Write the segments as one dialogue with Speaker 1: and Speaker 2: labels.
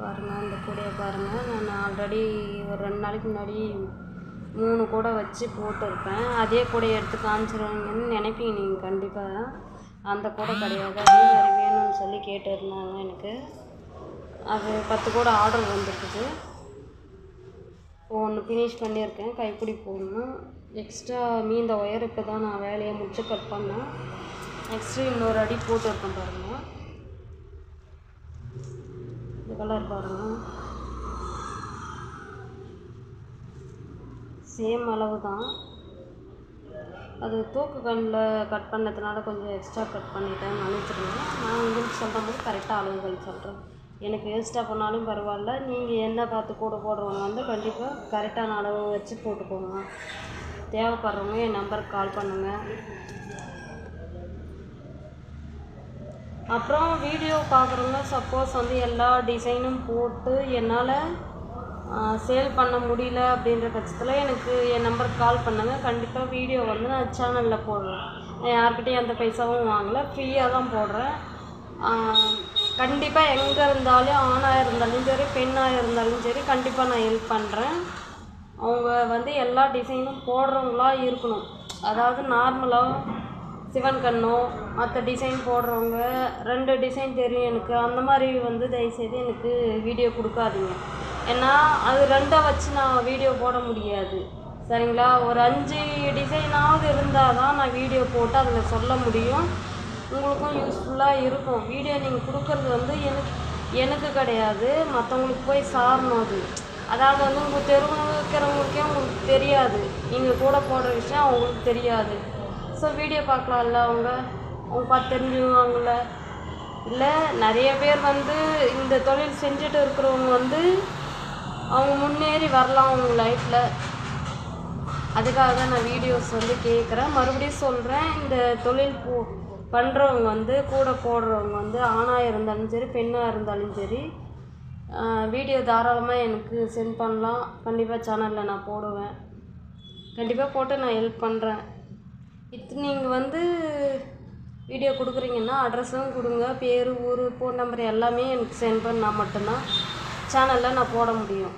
Speaker 1: பாருங்கள் இந்த கூடையை பாருங்கள் நான் ஆல்ரெடி ஒரு ரெண்டு நாளைக்கு முன்னாடி மூணு கூடை வச்சு போட்டிருப்பேன். அதே கூடையை எடுத்து காமிச்சிருவீங்கன்னு நினைப்பீங்க நீங்கள் கண்டிப்பாக அந்த கூடை கிடையாது அதே மாதிரி வேணும்னு சொல்லி கேட்டிருந்தாங்க எனக்கு. அது பத்து கூடை ஆர்டர் வந்துருக்குது. ஒன்று ஃபினிஷ் பண்ணியிருக்கேன். கைப்பிடி போடணும். எக்ஸ்ட்ரா மீந்த ஒயர் இப்போ தான் நான் வேலையை முடிச்சு கட் பண்ணேன். நெக்ஸ்ட்டு இன்னொரு அடி போட்டிருக்கேன் பாருங்கள் கலர் பாருங்கள் சேம் அளவு தான் அது தூக்கு கண்ணில் கட் பண்ணதுனால கொஞ்சம் எக்ஸ்ட்ரா கட் பண்ணிட்டேன் மன்னிச்சிருங்க நான் உங்களுக்கு சொல்கிற போது கரெக்டாக அளவுகள் சொல்கிறேன் எனக்கு வேஸ்ட்டாக பண்ணாலும் பரவாயில்ல. நீங்கள் என்ன பார்த்து கூட போடுறவங்க வந்து கண்டிப்பாக கரெக்டான அளவு வச்சு போட்டுக்கோங்க. தேவைப்படுறவங்க என் நம்பருக்கு கால் பண்ணுங்கள் அப்புறம் வீடியோ பார்க்குறவங்க சப்போஸ் வந்து எல்லா டிசைனும் போட்டு என்னால் சேல் பண்ண முடியல அப்படின்ற பட்சத்தில் எனக்கு என் நம்பருக்கு கால் பண்ணுங்க. கண்டிப்பாக வீடியோ வந்து நான் சேனலில் போடுறேன். நான் யார்கிட்டயும் எந்த பைசாவும் வாங்கலை. ஃப்ரீயாக தான் போடுறேன். கண்டிப்பாக எங்கே இருந்தாலும் ஆணாக இருந்தாலும் சரி பெண்ணாக இருந்தாலும் சரி கண்டிப்பாக நான் ஹெல்ப் பண்ணுறேன் அவங்க வந்து எல்லா டிசைனும் போடுறவங்களா இருக்கணும். அதாவது நார்மலாக சிவன் கண்ணோ மற்ற டிசைன் போடுறவங்க ரெண்டு டிசைன் தெரியும் எனக்கு. அந்த மாதிரி வந்து தயவுசெய்து எனக்கு வீடியோ கொடுக்காதீங்க. ஏன்னா அது ரெண்டை வச்சு நான் வீடியோ போட முடியாது. சரிங்களா? ஒரு அஞ்சு டிசைனாவது இருந்தால் தான் நான் வீடியோ போட்டு அதில் சொல்ல முடியும். உங்களுக்கும் யூஸ்ஃபுல்லாக இருக்கும். வீடியோ நீங்கள் கொடுக்குறது வந்து எனக்கு எனக்கு கிடையாது. மற்றவங்களுக்கு போய் சாரணும் அது. அதாவது வந்து உங்கள் தெருவில் இருக்கிறவங்களுக்கே உங்களுக்கு தெரியாது. நீங்கள் கூட போடுற விஷயம் அவங்களுக்கு தெரியாது. ஸோ வீடியோ பார்க்கலாம்ல அவங்க? அவங்க பார்த்து தெரிஞ்சுக்குவாங்கள்ல இல்லை நிறைய பேர் வந்து இந்த தொழில் செஞ்சுட்டு இருக்கிறவங்க வந்து அவங்க முன்னேறி வரலாம் அவங்க லைஃப்பில் அதுக்காக தான் நான் வீடியோஸ் வந்து கேட்குறேன் மறுபடியும் சொல்கிறேன் இந்த தொழில் போ பண்ணுறவங்க வந்து கூட போடுறவங்க வந்து ஆணாக இருந்தாலும் சரி பெண்ணாக இருந்தாலும் சரி வீடியோ தாராளமாக எனக்கு சென்ட் பண்ணலாம். கண்டிப்பாக சேனலில் நான் போடுவேன். கண்டிப்பாக போட்டு நான் ஹெல்ப் பண்ணுறேன் இது நீங்கள் வந்து வீடியோ கொடுக்குறீங்கன்னா அட்ரஸும் கொடுங்க. பேர் ஊர் ஃபோன் நம்பர் எல்லாமே எனக்கு சென்ட் பண்ணால் மட்டும்தான் சேனலில் நான் போட முடியும்.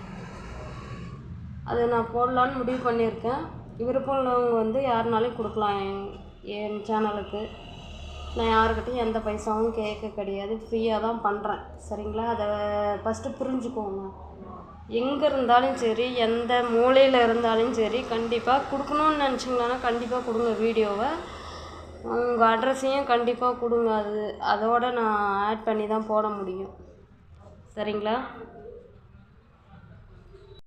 Speaker 1: அது நான் போடலான்னு முடிவு பண்ணியிருக்கேன். விருப்பம் உள்ளவங்க வந்து யாருனாலையும் கொடுக்கலாம் என் என் சேனலுக்கு நான் யாருக்கிட்டையும் எந்த பைசாவும் கேட்க கிடையாது. ஃப்ரீயாக தான் பண்ணுறேன் சரிங்களா? அதை ஃபஸ்ட்டு புரிஞ்சுக்கோங்க. எங்கே இருந்தாலும் சரி எந்த மூலையில் இருந்தாலும் சரி கண்டிப்பாக கொடுக்கணுன்னு நினச்சிங்கன்னா கண்டிப்பாக கொடுங்க வீடியோவை. உங்கள் அட்ரஸையும் கண்டிப்பாக கொடுங்க. அது அதோடு நான் ஆட் பண்ணி தான் போட முடியும். சரிங்களா?